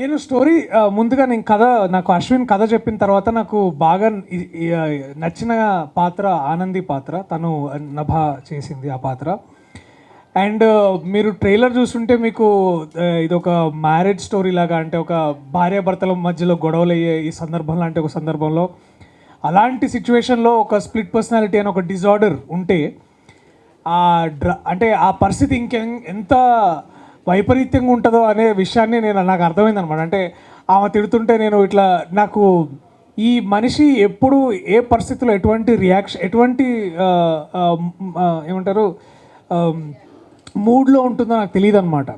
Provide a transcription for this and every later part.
నేను స్టోరీ ముందుగా నేను కథ నాకు అశ్విన్ కథ చెప్పిన తర్వాత నాకు బాగా నచ్చిన పాత్ర ఆనంది పాత్ర. తను నభ చేసింది ఆ పాత్ర. అండ్ మీరు ట్రైలర్ చూస్తుంటే మీకు ఇది ఒక మ్యారేజ్ స్టోరీ లాగా అంటే ఒక భార్యాభర్తల మధ్యలో గొడవలు అయ్యే ఈ సందర్భం లాంటి ఒక సందర్భంలో అలాంటి సిచ్యువేషన్లో ఒక స్ప్లిట్ పర్సనాలిటీ అని ఒక డిజార్డర్ ఉంటే ఆ డ్ర అంటే ఆ పరిస్థితి ఇంకెంత ఎంత వైపరీత్యంగా ఉంటుందో అనే విషయాన్ని నేను నాకు అర్థమైంది అనమాట అంటే ఆమె తిడుతుంటే నేను ఇట్లా నాకు ఈ మనిషి ఎప్పుడు ఏ పరిస్థితిలో ఎటువంటి రియాక్షన్ ఎటువంటి ఏమంటారు మూడ్లో ఉంటుందో నాకు తెలియదు అనమాట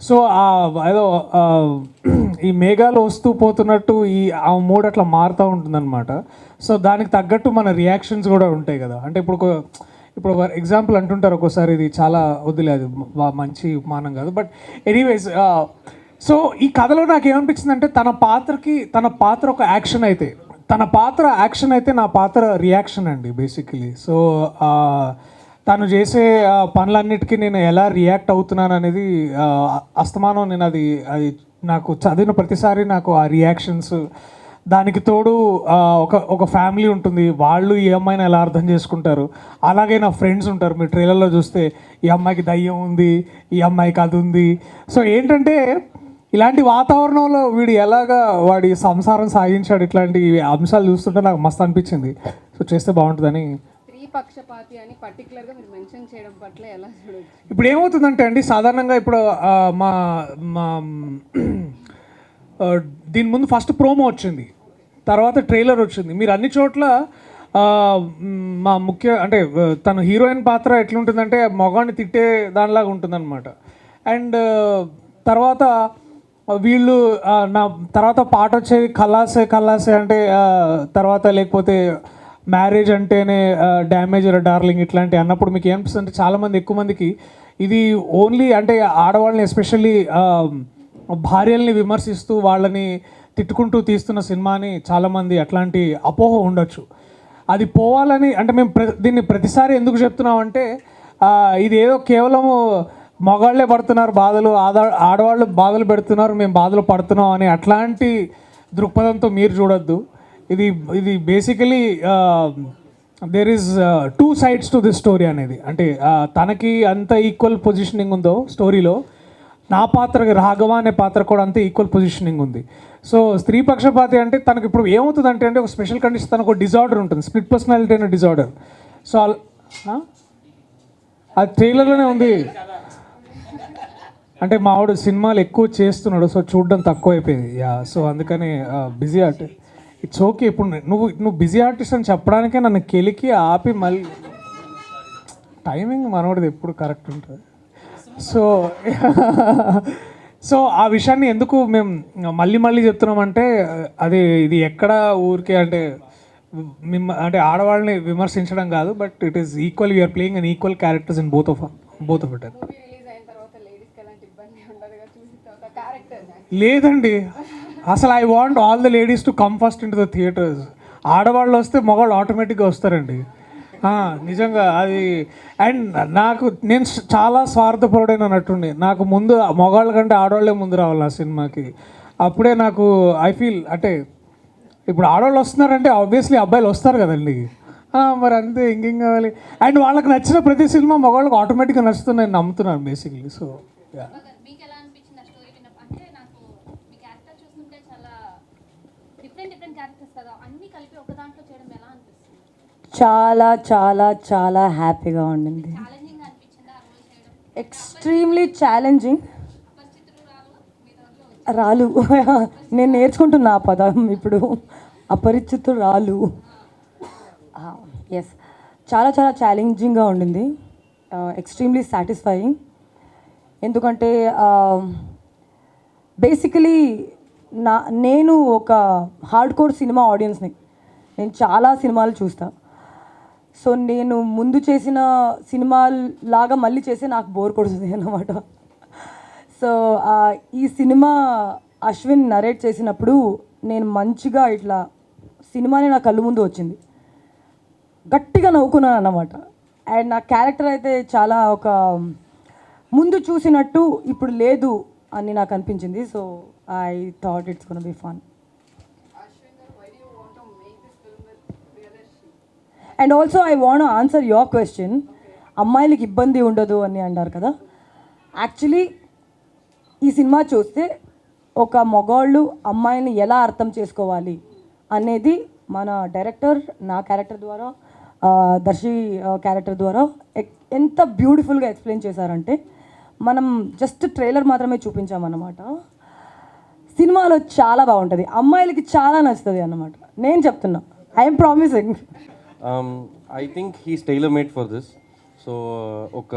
సో ఆ ఏదో ఈ మేఘాలు వస్తూ పోతున్నట్టు ఈ ఆ మూడ్ అట్లా మారుతూ ఉంటుందన్నమాట. సో దానికి తగ్గట్టు మన రియాక్షన్స్ కూడా ఉంటాయి కదా. అంటే ఇప్పుడు ఇప్పుడు ఎగ్జాంపుల్ అంటుంటారు ఒక్కోసారి ఇది చాలా వదిలేదు మంచి మానం కాదు. బట్ ఎనీవేస్ సో ఈ కథలో నాకు ఏమనిపించింది అంటే తన పాత్రకి తన పాత్ర ఒక యాక్షన్ అయితే తన పాత్ర యాక్షన్ అయితే నా పాత్ర రియాక్షన్ అండి బేసికలీ సో తను చేసే పనులన్నిటికీ నేను ఎలా రియాక్ట్ అవుతున్నాను అనేది అస్తమానం నేను అది అది నాకు చదివిన ప్రతిసారి నాకు ఆ రియాక్షన్స్ దానికి తోడు ఒక ఒక ఫ్యామిలీ ఉంటుంది. వాళ్ళు ఈ అమ్మాయిని ఎలా అర్థం చేసుకుంటారు? అలాగే నా ఫ్రెండ్స్ ఉంటారు. మీరు ట్రైలర్లో చూస్తే ఈ అమ్మాయికి దయ్యం ఉంది ఈ అమ్మాయికి అది ఉంది. సో ఏంటంటే ఇలాంటి వాతావరణంలో వీడు ఎలాగా వాడి సంసారం సాగించాడు ఇట్లాంటి అంశాలు చూస్తుంటే నాకు మస్తు అనిపించింది. సో చేస్తే బాగుంటుందని. స్త్రీ పక్షపాతి అని పర్టికులర్గా మీరు మెన్షన్ చేయడం పట్ల ఎలా చూడొచ్చు? ఇప్పుడు ఏమవుతుందంటే అండి సాధారణంగా ఇప్పుడు మా మా దీని ముందు ఫస్ట్ ప్రోమో వచ్చింది. తర్వాత ట్రైలర్ వచ్చింది. మీరు అన్ని చోట్ల మా ముఖ్య అంటే తన హీరోయిన్ పాత్ర ఎట్లుంటుందంటే మగాన్ని తిట్టే దానిలాగా ఉంటుందన్నమాట. అండ్ తర్వాత వీళ్ళు నా తర్వాత పాట వచ్చేది కల్లాసే కల్లాసే అంటే తర్వాత లేకపోతే మ్యారేజ్ అంటేనే డ్యామేజ్ డార్లింగ్ ఇట్లాంటి అన్నప్పుడు మీకు ఏమనిపిస్తుంది? అంటే చాలామంది ఎక్కువ మందికి ఇది ఓన్లీ అంటే ఆడవాళ్ళని ఎస్పెషల్లీ భార్యల్ని విమర్శిస్తూ వాళ్ళని తిట్టుకుంటూ తీస్తున్న సినిమాని చాలామంది అట్లాంటి అపోహ ఉండొచ్చు. అది పోవాలని అంటే మేము ప్ర దీన్ని ప్రతిసారి ఎందుకు చెప్తున్నామంటే ఇది ఏదో కేవలము మగాళ్ళే పడుతున్నారు బాధలు ఆదా ఆడవాళ్ళు బాధలు పెడుతున్నారు మేము బాధలు పడుతున్నాం అని అట్లాంటి దృక్పథంతో మీరు చూడొద్దు. ఇది ఇది basically there is two sides to this story అనేది. అంటే తనకి అంత ఈక్వల్ పొజిషనింగ్ ఉందో స్టోరీలో నా పాత్ర రాఘవ అనే పాత్ర కూడా అంతే ఈక్వల్ పొజిషనింగ్ ఉంది. సో స్త్రీ పక్షపాతి అంటే తనకి ఇప్పుడు ఏమవుతుంది అంటే అంటే ఒక స్పెషల్ కండిషన్ తనకు ఒక డిజార్డర్ ఉంటుంది. స్ప్లిట్ పర్సనాలిటీ అనే డిజార్డర్ సో అది ట్రైలర్లోనే ఉంది. అంటే మా ఆవిడ సినిమాలు ఎక్కువ చేస్తున్నాడు సో చూడడం తక్కువ అయిపోయింది యా సో అందుకని బిజీ ఆర్ట్ ఇట్స్ ఓకే ఇప్పుడు నువ్వు నువ్వు బిజీ ఆర్టిస్ట్ అని చెప్పడానికే నన్ను కెలికి ఆపి మళ్ళీ. టైమింగ్ మనోడిది ఎప్పుడు కరెక్ట్ ఉంటుంది. సో సో ఆ విషయాన్ని ఎందుకు మేము మళ్ళీ మళ్ళీ చెప్తున్నామంటే అది ఇది ఎక్కడ ఊరికే అంటే మిమ్మ అంటే ఆడవాళ్ళని విమర్శించడం కాదు but it is equal you're playing unequal characters in both of both of it movie release అయిన తర్వాత లేడీస్కి ఎలాంటి ఇబ్బంది ఉండదుగా చూసిన తర్వాత క్యారెక్టర్ లేదండి. అసలు I want all the ladies to come first in the theatres ఆడవాళ్ళు వస్తే మగవాళ్ళు ఆటోమేటిక్గా వస్తారండి. నిజంగా అది అండ్ నాకు నేను చాలా స్వార్థపరుడైన నటుండే నాకు ముందు మగవాళ్ళ కంటే ఆడవాళ్ళే ముందు రావాలి ఆ సినిమాకి. అప్పుడే నాకు ఐ ఫీల్ అంటే ఇప్పుడు ఆడవాళ్ళు వస్తున్నారంటే ఆబ్వియస్లీ అబ్బాయిలు వస్తారు కదండి. మరి అంతే ఇంకేం కావాలి? అండ్ వాళ్ళకి నచ్చిన ప్రతి సినిమా మగవాళ్ళకి ఆటోమేటిక్గా నచ్చుతుంది నేను నమ్ముతున్నాను basically so ya different different characters కదా. అన్ని కలిపి ఒక దాంట్లో చేయడం ఎలా అనిపిస్తుంది చాలా చాలా చాలా హ్యాపీగా ఉండింది. ఎక్స్ట్రీమ్లీ ఛాలెంజింగ్ రాలు. నేను నేర్చుకుంటున్నా ఆ పదం ఇప్పుడు. అపరిచితుడు రాలు ఎస్ చాలా చాలా ఛాలెంజింగ్గా ఉండింది. ఎక్స్ట్రీమ్లీ సాటిస్ఫైయింగ్ ఎందుకంటే బేసికలీ నా నేను ఒక హార్డ్ కోర్ సినిమా ఆడియన్స్ని నేను చాలా సినిమాలు చూస్తాను సో నేను ముందు చేసిన సినిమా లాగా మళ్ళీ చేస్తే నాకు బోర్ కొడుతుంది అన్నమాట. సో ఈ సినిమా అశ్విన్ నరేట్ చేసినప్పుడు నేను మంచిగా ఇట్లా సినిమానే నా కళ్ళు ముందు వచ్చింది. గట్టిగా నవ్వుకున్నాను అన్నమాట. అండ్ నా క్యారెక్టర్ అయితే చాలా ఒక ముందు చూసినట్టు ఇప్పుడు లేదు అని నాకు అనిపించింది. So I thought it's gonna be fun and also I want answer your question అమ్మాయిలకి ఇబ్బంది ఉండదు అని అన్నారు కదా. యాక్చువల్లీ ఈ సినిమా చూస్తే ఒక మగవాళ్ళు అమ్మాయిని ఎలా అర్థం చేసుకోవాలి అనేది మన డైరెక్టర్ నా క్యారెక్టర్ ద్వారా దర్శి క్యారెక్టర్ ద్వారా ఎక్- ఎంత బ్యూటిఫుల్గా ఎక్స్ప్లెయిన్ చేశారంటే మనం జస్ట్ ట్రైలర్ మాత్రమే చూపించామన్నమాట. సినిమాలో చాలా బాగుంటుంది. అమ్మాయిలకి చాలా నచ్చుతుంది అన్నమాట. నేను చెప్తున్నా. I'm promising Um, I think he's tailor made for this. So, uh, ఒక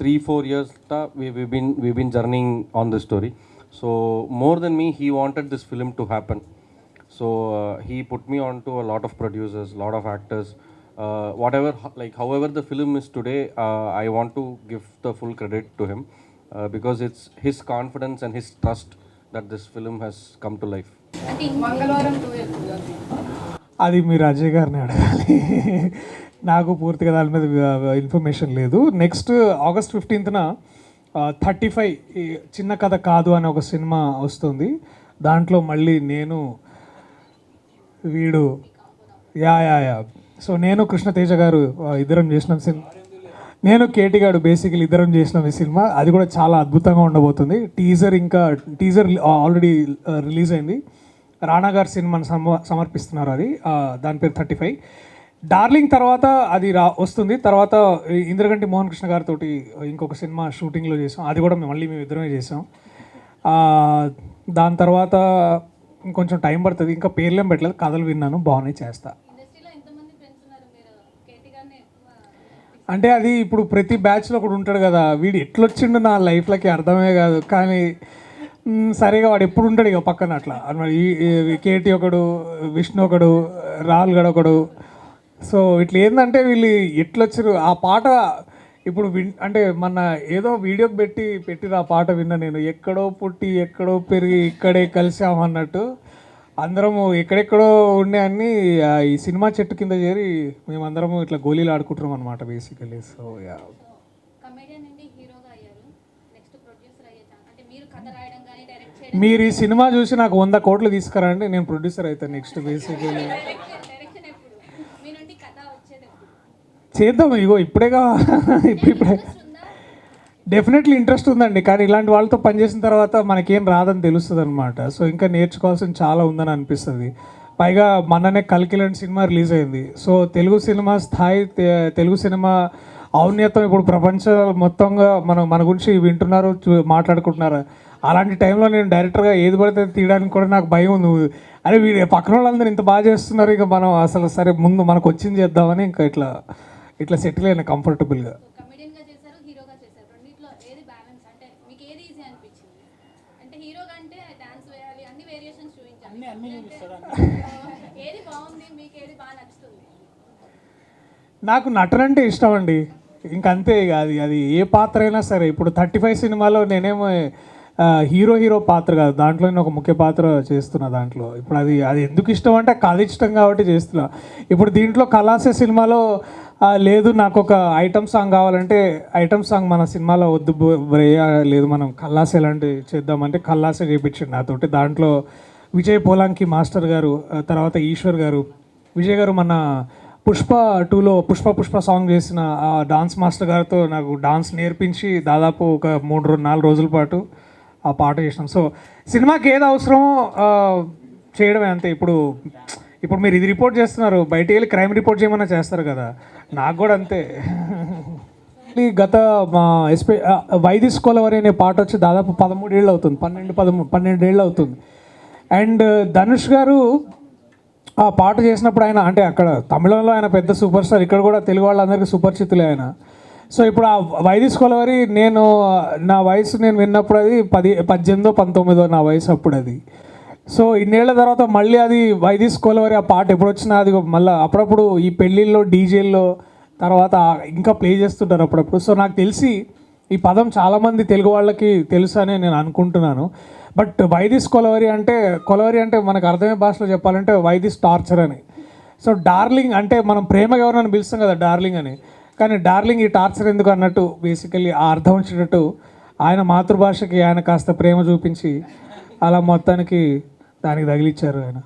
three four years we we've been we've been journeying on this story. So more than me, he wanted this film to happen. So uh, he put me on to a lot of producers, lot of actors. Uh, whatever, like however the film is today, uh, I want to give the full credit to him uh, because it's his confidence and his trust that this film has come to life. అంటే మంగళవారం two ఎప్పుడు అది మీరు అజయ్ గారిని అడగాలి. నాకు పూర్తిగా దాని మీద ఇన్ఫర్మేషన్ లేదు. నెక్స్ట్ ఆగస్ట్ ఫిఫ్టీన్త్న థర్టీ ఫైవ్ చిన్న కథ కాదు అనే ఒక సినిమా వస్తుంది. దాంట్లో మళ్ళీ నేను వీడు యా యా యా. సో నేను కృష్ణతేజ గారు ఇద్దరం చేసిన సినిమా నేను కేటీ గారు బేసికలీ ఇద్దరం చేసిన ఈ సినిమా. అది కూడా చాలా అద్భుతంగా ఉండబోతుంది. టీజర్ ఇంకా టీజర్ ఆల్రెడీ రిలీజ్ అయింది. రాణా గారి సినిమాని సమ సమర్పిస్తున్నారు అది. దాని పేరు థర్టీ ఫైవ్. డార్లింగ్ తర్వాత అది రా వస్తుంది. తర్వాత ఇంద్రగంటి మోహన్ కృష్ణ గారితో ఇంకొక సినిమా షూటింగ్లో చేసాం. అది కూడా మేము మళ్ళీ మేము ఇద్దరమే చేసాం. దాని తర్వాత ఇంకొంచెం టైం పడుతుంది. ఇంకా పేర్లేం పెట్టలేదు. కథలు విన్నాను. బాగున్నాయి చేస్తా. అంటే అది ఇప్పుడు ప్రతి బ్యాచ్లో ఒకడు ఉంటాడు కదా. వీడు ఎట్లొచ్చిండు నా లైఫ్లోకి అర్థమే కాదు. కానీ సరిగా వాడు ఎప్పుడు ఉంటాడు ఇక పక్కన అట్లా. ఈ కేటీ ఒకడు విష్ణు ఒకడు రాహుల్ గడ ఒకడు. సో ఇట్లా ఏంటంటే వీళ్ళు ఎట్లొచ్చారు? ఆ పాట ఇప్పుడు విన్ అంటే మన ఏదో వీడియోకి పెట్టి పెట్టిన ఆ పాట విన్నా నేను. ఎక్కడో పుట్టి ఎక్కడో పెరిగి ఇక్కడే కలిసామన్నట్టు అందరము ఎక్కడెక్కడో ఉండే అన్ని ఆ, ఈ సినిమా చెట్టు కింద చేరి మేమందరము ఇట్లా గోళీలు ఆడుకుంటున్నాం అనమాట బేసికలీ సో యా మీరు ఈ సినిమా చూసి నాకు వంద కోట్లు తీసుకురండి నేను ప్రొడ్యూసర్ అవుతాను నెక్స్ట్ బేసిక్ చేద్దాం ఇగో ఇప్పుడేగా ఇప్పుడు ఇప్పుడే డెఫినెట్లీ ఇంట్రెస్ట్ ఉందండి కానీ ఇలాంటి వాళ్ళతో పనిచేసిన తర్వాత మనకేం రాదని తెలుస్తుంది అనమాట సో ఇంకా నేర్చుకోవాల్సిన చాలా ఉందని అనిపిస్తుంది. పైగా మొన్ననే కల్కిలన్ సినిమా రిలీజ్ అయింది. సో తెలుగు సినిమా స్థాయి తెలుగు సినిమా ఔన్నత్యం ఇప్పుడు ప్రపంచం మొత్తంగా మనం మన గురించి వింటున్నారు చూ- మాట్లాడుకుంటున్నారు. అలాంటి టైంలో నేను డైరెక్టర్గా ఏది పడితే తీయడానికి కూడా నాకు భయం ఉంది. అరే వీడు పక్కన వాళ్ళందరూ ఇంత బాగా చేస్తున్నారు ఇక మనం అసలు సరే ముందు మనకు వచ్చింది చేద్దామని ఇంకా ఇట్లా ఇట్లా సెటిల్ అయినా కంఫర్టబుల్గా కమెడియన్గా చేశారు హీరోగా చేశారు. రెండిట్లో ఏది బ్యాలెన్స్ అంటే మీకు ఏది ఈజీ అనిపించింది? అంటే హీరోగా అంటే డాన్స్ వేయాలి అన్ని వేరియేషన్స్ చూపించాలి. అంటే ఏది బాగుంది మీకు ఏది బాగా నచ్చుతుంది? నాకు నటన అంటే ఇష్టం అండి. ఇంకంతే ఇక అది అది ఏ పాత్ర అయినా సరే. ఇప్పుడు థర్టీ ఫైవ్ సినిమాలో నేనేమో హీరో హీరో పాత్ర కాదు దాంట్లో నేను ఒక ముఖ్య పాత్ర చేస్తున్నా దాంట్లో. ఇప్పుడు అది అది ఎందుకు ఇష్టం అంటే కథ ఇష్టం కాబట్టి చేస్తున్నా. ఇప్పుడు దీంట్లో కళాసే సినిమాలో లేదు నాకు ఒక ఐటమ్ సాంగ్ కావాలంటే ఐటమ్ సాంగ్ మన సినిమాలో వద్దు బో- లేదు మనం కల్లాసే లాంటి చేద్దామంటే కల్లాసే చేయించండి నాతోటి దాంట్లో విజయ్ పోలాంకి మాస్టర్ గారు తర్వాత ఈశ్వర్ గారు విజయ్ గారు మన పుష్ప టూలో పుష్ప పుష్ప సాంగ్ చేసిన ఆ డాన్స్ మాస్టర్ గారితో నాకు డాన్స్ నేర్పించి దాదాపు ఒక మూడు నాలుగు రోజుల పాటు ఆ పాట చేసినాం సో సినిమాకి ఏది అవసరమో చేయడమే అంతే. ఇప్పుడు ఇప్పుడు మీరు ఇది రిపోర్ట్ చేస్తున్నారు. బయటికి వెళ్ళి క్రైమ్ రిపోర్ట్ చేయమన్నా చేస్తారు కదా. నాకు కూడా అంతే. గత మా ఎస్పీ వైదిస్కోలవరి అనే పాట వచ్చి దాదాపు పదమూడేళ్ళు అవుతుంది. పన్నెండు పదమూడు పన్నెండేళ్ళు అవుతుంది. అండ్ ధనుష్ గారు ఆ పాట చేసినప్పుడు ఆయన అంటే అక్కడ తమిళంలో ఆయన పెద్ద సూపర్ స్టార్. ఇక్కడ కూడా తెలుగు వాళ్ళందరికీ సుపరిచితులే ఆయన. సో ఇప్పుడు ఆ వైదిస్ కొలవరి నేను నా వయసు నేను విన్నప్పుడు అది పది పద్దెనిమిదో పంతొమ్మిదో నా వయసు అప్పుడు అది. సో ఇన్నేళ్ళ తర్వాత మళ్ళీ అది వైదిస్ కొలవరి ఆ పాట ఎప్పుడు వచ్చినా అది మళ్ళీ అప్పుడప్పుడు ఈ పెళ్ళిళ్ళలో డీజేల్లో తర్వాత ఇంకా ప్లే చేస్తుంటారు అప్పుడప్పుడు. సో నాకు తెలిసి ఈ పదం చాలామంది తెలుగు వాళ్ళకి తెలుసు అని నేను అనుకుంటున్నాను. బట్ వైదిస్ కొలవరి అంటే కొలవరి అంటే మనకు అర్థమయ్యే భాషలో చెప్పాలంటే వైదిస్ టార్చర్ అని. సో డార్లింగ్ అంటే మనం ప్రేమగా ఎవరైనా పిలుస్తాం కదా డార్లింగ్ అని. కానీ డార్లింగ్ ఈ టార్చర్ ఎందుకు అన్నట్టు బేసికలీ ఆ అర్థం వచ్చేటట్టు ఆయన మాతృభాషకి ఆయన కాస్త ప్రేమ చూపించి అలా మొత్తానికి దానికి తగిలిచ్చారు ఆయన.